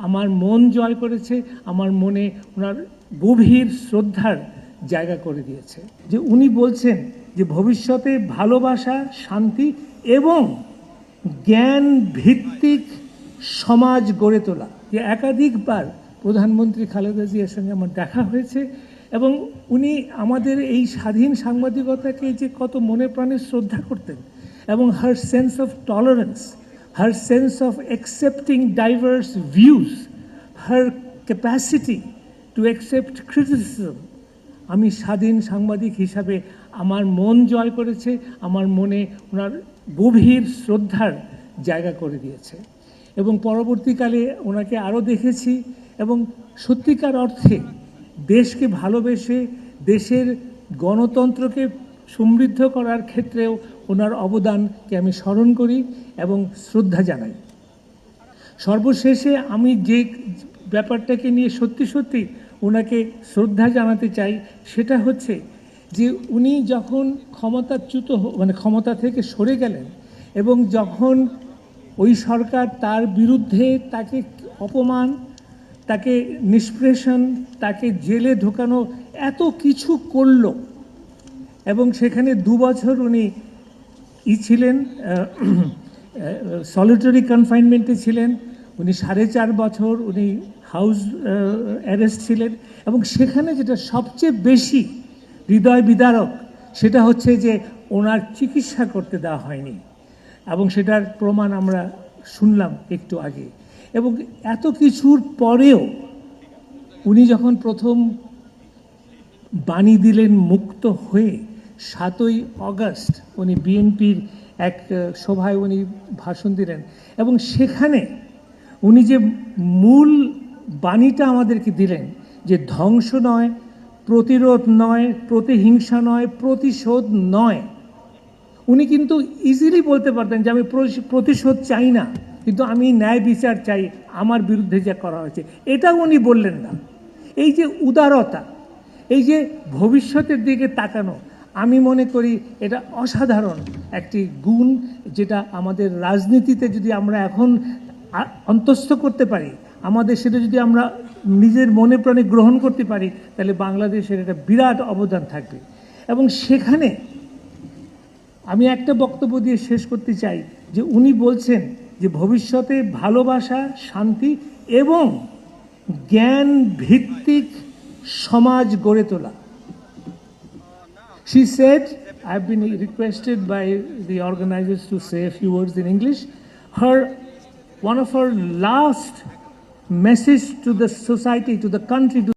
আমার মন জয় করেছে, আমার মনে ওনার গভীর শ্রদ্ধার জায়গা করে দিয়েছে। যে উনি বলছেন যে ভবিষ্যতে ভালোবাসা, শান্তি এবং জ্ঞান ভিত্তিক সমাজ গড়ে তোলা। যে একাধিকবার প্রধানমন্ত্রী খালেদা জিয়ার সঙ্গে আমার দেখা হয়েছে এবং উনি আমাদের এই স্বাধীন সাংবাদিকতাকে যে কত মনে প্রাণে শ্রদ্ধা করতেন এবং her sense of tolerance her sense of accepting diverse views her capacity to accept criticism আমি স্বাধীন সাংবাদিক হিসাবে আমার মন জয় করেছে, আমার মনে ওনার গভীর শ্রদ্ধার জায়গা করে দিয়েছে। এবং পরবর্তীকালে ওনাকে আরও দেখেছি এবং সত্যিকার অর্থে দেশকে ভালোবেসে দেশের গণতন্ত্রকে সমৃদ্ধ করার ক্ষেত্রেও ওনার অবদানকে আমি স্মরণ করি এবং শ্রদ্ধা জানাই। সর্বশেষে আমি যে ব্যাপারটাকে নিয়ে সত্যি সত্যি ওনাকে শ্রদ্ধা জানাতে চাই, সেটা হচ্ছে যে উনি যখন ক্ষমতাচ্যুত মানে ক্ষমতা থেকে সরে গেলেন এবং যখন ওই সরকার তার বিরুদ্ধে তাকে অপমান, তাকে নিষ্প্রেষণ তাকে জেলে ঢোকানো এত কিছু করল এবং সেখানে দু বছর উনি ই ছিলেন সলিটারি কনফাইনমেন্টে ছিলেন। উনি সাড়ে চার বছর উনি হাউস অ্যারেস্ট ছিলেন। এবং সেখানে যেটা সবচেয়ে বেশি হৃদয় বিদারক, সেটা হচ্ছে যে ওনার চিকিৎসা করতে দেওয়া হয়নি। এবং সেটার প্রমাণ আমরা শুনলাম একটু আগে। এবং এত কিছুর পরেও উনি যখন প্রথম বাণী দিলেন মুক্ত হয়ে সাতই অগস্ট উনি বিএনপির এক সভায় উনি ভাষণ দিলেন। এবং সেখানে উনি যে মূল বাণীটা আমাদেরকে দিলেন যে ধ্বংস নয়, প্রতিরোধ নয়, প্রতিহিংসা নয়, প্রতিশোধ নয়, উনি কিন্তু ইজিলি বলতে পারতেন যে আমি প্রতিশোধ চাই না, কিন্তু আমি ন্যায় বিচার চাই, আমার বিরুদ্ধে যা করা হয়েছে। এটাও উনি বললেন না। এই যে উদারতা, এই যে ভবিষ্যতের দিকে তাকানো আমি মনে করি এটা অসাধারণ একটি গুণ যেটা আমাদের রাজনীতিতে যদি আমরা এখন অন্তস্থ করতে পারি, আমাদের সেটা যদি আমরা নিজের মনে প্রাণে গ্রহণ করতে পারি, তাহলে বাংলাদেশের একটা বিরাট অবদান থাকবে। এবং সেখানে আমি একটা বক্তব্য দিয়ে শেষ করতে চাই যে উনি বলছেন যে ভবিষ্যতে ভালোবাসা, শান্তি এবং জ্ঞান ভিত্তিক সমাজ গড়ে তোলা। She said, I've been requested by the organizers to say a few words in English. Her, one of her last message to the society, to the country, to